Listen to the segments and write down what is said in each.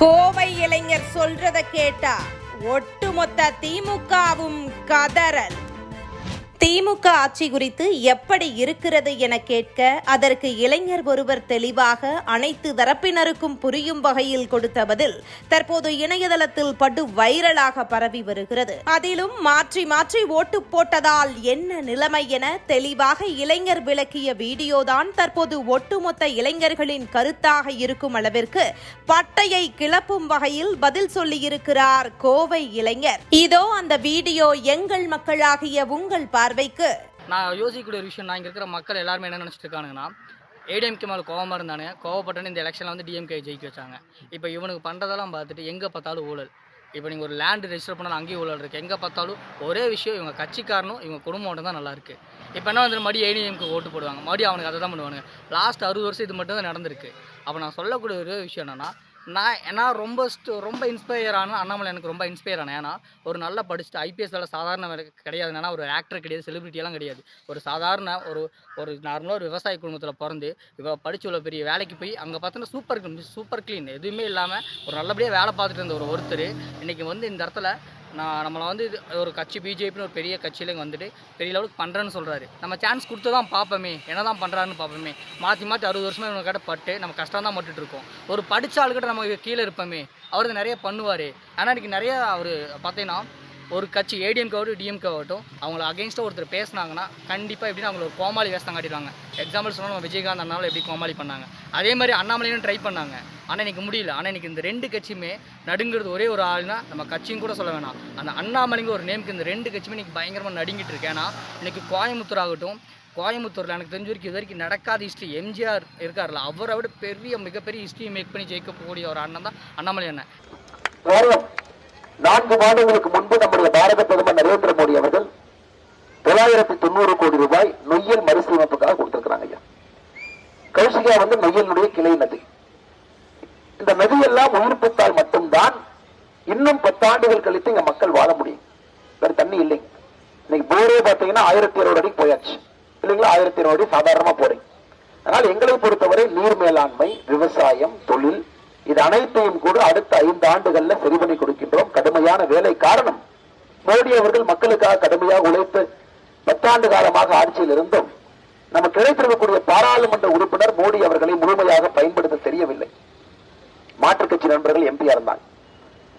கோவை இளைஞர் சொல்றத கேட்டா ஒட்டுமொத்த திமுகவும் கதறல். திமுக ஆட்சி குறித்து எப்படி இருக்கிறது என கேட்க அதற்கு இளைஞர் ஒருவர் தெளிவாக அனைத்து தரப்பினருக்கும் புரியும் வகையில் கொடுத்த பதில் தற்போது இணையதளத்தில் படு வைரலாக பரவி வருகிறது. அதிலும் மாற்றி மாற்றி ஓட்டு போட்டதால் என்ன நிலைமை என தெளிவாக இளைஞர் விளக்கிய வீடியோதான் தற்போது ஒட்டுமொத்த இளைஞர்களின் கருத்தாக இருக்கும் அளவிற்கு பட்டையை கிளப்பும் வகையில் பதில் சொல்லியிருக்கிறார் கோவை இளைஞர். இதோ அந்த வீடியோ எங்கள் மக்களாகிய உங்கள் சபைக்கு. நான் யோசிக்கக்கூடிய ஒரு விஷயம் நான் இங்கே இருக்கிற மக்கள் எல்லாருமே என்ன நினச்சிட்டு இருக்கானுங்கன்னா ஏடிஎம்கே மேலே கோவமாக இருந்தானே கோவப்பட்டேன்னு இந்த எலெக்ஷனில் வந்து டிஎம்கே ஜெயிக்க வச்சாங்க. இப்போ இவனுக்கு பண்ணுறதெல்லாம் பார்த்துட்டு எங்கே பார்த்தாலும் ஊழல். இப்போ நீங்கள் ஒரு லேண்டு ரெஜிஸ்டர் பண்ணாலும் அங்கேயும் ஊழல் இருக்குது எங்கே பார்த்தாலும் ஒரே விஷயம் இவங்க கட்சிக்காரனும் இவங்க குடும்பம் மட்டும் தான் நல்லாயிருக்கு இப்போ என்ன வந்து மறுபடியும் ஏடிஎம்க்கு ஓட்டு போடுவாங்க. மறுபடியும் அவனுக்கு அதை தான் பண்ணுவானுங்க. லாஸ்ட் அறுபது வருஷம் இது மட்டும் தான் நடந்திருக்கு. அப்போ நான் சொல்லக்கூடிய ஒரே விஷயம் என்னென்னா நான் ஏன்னா ரொம்ப ரொம்ப இன்ஸ்பயர் ஆன அண்ணாமலை எனக்கு ரொம்ப இன்ஸ்பயர் ஆனேன். ஏன்னா ஒரு நல்லா படிச்சுட்டு ஐபிஎஸ் வேலை சாதாரண வேலை கிடையாது. ஏன்னா ஒரு ஆக்டர் கிடையாது செலிபிரிட்டியெல்லாம் கிடையாது. ஒரு சாதாரண ஒரு ஒரு நார்மலாக ஒரு விவசாய குடும்பத்தில் பிறந்து இவ படிச்சு இவ்வளோ பெரிய வேலைக்கு போய் அங்கே பார்த்தோன்னா சூப்பர் சூப்பர் க்ளீன் எதுவுமே இல்லாமல் ஒரு நல்லபடியாக வேலை பார்த்துட்டு இருந்த ஒரு ஒருத்தர் இன்றைக்கி வந்து இந்த இடத்துல நான் நம்மளை வந்து இது ஒரு கட்சி பிஜேபின்னு ஒரு பெரிய கட்சியில் வந்துட்டு பெரிய லெவலுக்கு பண்ணுறேன்னு சொல்கிறாரு நம்ம சான்ஸ் கொடுத்து தான் பார்ப்போமே என்ன தான் பண்ணுறாருன்னு பார்ப்போமே. மாற்றி மாற்றி அறுபது வருஷமாக இவங்க கிட்ட பட்டு நம்ம கஷ்டம் தான் பட்டுட்டு இருக்கோம். ஒரு படித்த ஆளுக்கிட்ட நம்ம கீழே இருப்போமே அவர் நிறைய பண்ணுவார். ஆனால் இன்றைக்கி நிறைய அவர் பார்த்தீங்கன்னா ஒரு கட்சி ஏடிஎம்கே ஆகட்டும் டிஎம்கே ஆகட்டும் அவங்கள அகேன்ஸ்டாக ஒருத்தர் பேசினாங்கன்னா கண்டிப்பாக எப்படின்னு அவங்கள ஒரு கோமாளி வேஷம் காட்டிடுவாங்க. எக்ஸாம்பிள் சொன்னால் நம்ம விஜயகாந்த் அண்ணாவில் எப்படி கோமாளி பண்ணாங்க? அதே மாதிரி அண்ணாமலையும் ட்ரை பண்ணாங்க. ஆனால் இன்னைக்கு முடியல. ஆனால் இன்னைக்கு இந்த ரெண்டு கட்சியுமே நடுங்கிறது ஒரே ஒரு ஆள்னா நம்ம கட்சியும் கூட சொல்ல வேணாம். அந்த அண்ணாமலைங்க ஒரு நேமுக்கு இந்த ரெண்டு கட்சியுமே இன்னைக்கு பயங்கரமாக நடுங்கிட்டு இருக்கு. ஏன்னா இன்னைக்கு கோயம்புத்தூர் ஆகட்டும் கோயம்புத்தூரில் எனக்கு தெரிஞ்ச வரைக்கும் இது வரைக்கும் நடக்காத ஹிஸ்ட்ரி எம்ஜிஆர் இருக்கார்ல அவரை விட பெரிய மிகப்பெரிய ஹிஸ்ட்ரியை மேக் பண்ணி ஜெயிக்கக்கூடிய ஒரு அண்ணன் தான் அண்ணாமலை அண்ணன். நான்கு மாதங்களுக்கு முன்பு நம்முடைய பாரத பிரதமர் நரேந்திர மோடி அவர்கள் தொள்ளாயிரத்தி தொண்ணூறு கோடி ரூபாய் நொய்யல் மறுசீரமைப்புக்காக கொடுத்திருக்கிறாங்க ஐயா. கௌசிகா வந்து நொய்யலுடைய கிளை நதி. இந்த நதியெல்லாம் உயிர்ப்பித்தால் மட்டும்தான் இன்னும் பத்தாண்டுகள் கழித்து இங்க மக்கள் வாழ முடியும். வேற தண்ணி இல்லைங்க இன்னைக்கு போரே பாத்தீங்கன்னா ஆயிரத்தி இருபது அடி போயாச்சு. இல்லைங்களா? ஆயிரத்தி இருபது அடி சாதாரணமா போறீங்க அதனால் எங்களை பொறுத்தவரை நீர் மேலாண்மை விவசாயம் தொழில் இது அனைத்தையும் கூட அடுத்த ஐந்து ஆண்டுகள்ல சரி பண்ணி கொடுக்கின்றோம். கடுமையான வேலை காரணம். மோடி அவர்கள் மக்களுக்காக கடுமையாக உழைத்து பத்தாண்டு காலமாக ஆட்சியில் இருந்தும் நமக்கு கிடைத்திருக்கக்கூடிய பாராளுமன்ற உறுப்பினர் மோடி கட்சி நண்பர்கள் எம்பியா இருந்தாங்க.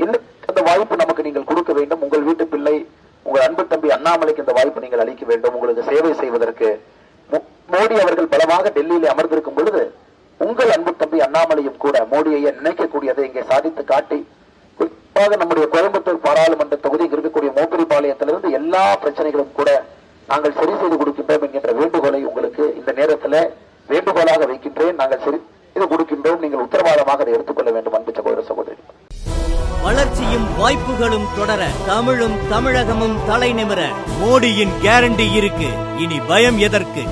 இன்னும் அந்த வாய்ப்பு நமக்கு நீங்கள் கொடுக்க வேண்டும். உங்கள் வீட்டு பிள்ளை உங்கள் அன்பு தம்பி அண்ணாமலைக்கு இந்த வாய்ப்பு நீங்கள் அளிக்க வேண்டும். உங்களுக்கு சேவை செய்வதற்கு. மோடி அவர்கள் பலமாக டெல்லியிலே அமர்ந்திருக்கும் பொழுது உங்கள் அன்பு தம்பி அண்ணாமலையும் கூட மோடியை நினைக்கக்கூடியதை இங்கே சாதித்து காட்டி குறிப்பாக நம்முடைய கோயம்புத்தூர் பாராளுமன்ற தொகுதியில் இங்க இருக்கக்கூடிய மோப்பரிபாளையத்திலிருந்து எல்லா பிரச்சனைகளும் கூட நாங்கள் சரி செய்து கொடுக்கின்றோம் என்கின்ற வேண்டுகோளை உங்களுக்கு இந்த நேரத்தில் வேண்டுகோளாக வைக்கின்றேன். நாங்கள் சரி இது கொடுக்கின்றோம். நீங்கள் உத்தரவாதமாக அதை எடுத்துக்கொள்ள வேண்டும் அன்பு சகோதர சகோதரி. வளர்ச்சியும் வாய்ப்புகளும் தொடர தமிழும் தமிழகமும் தலை நிமிர மோடியின் கேரண்டி இருக்கு. இனி பயம் எதற்கு?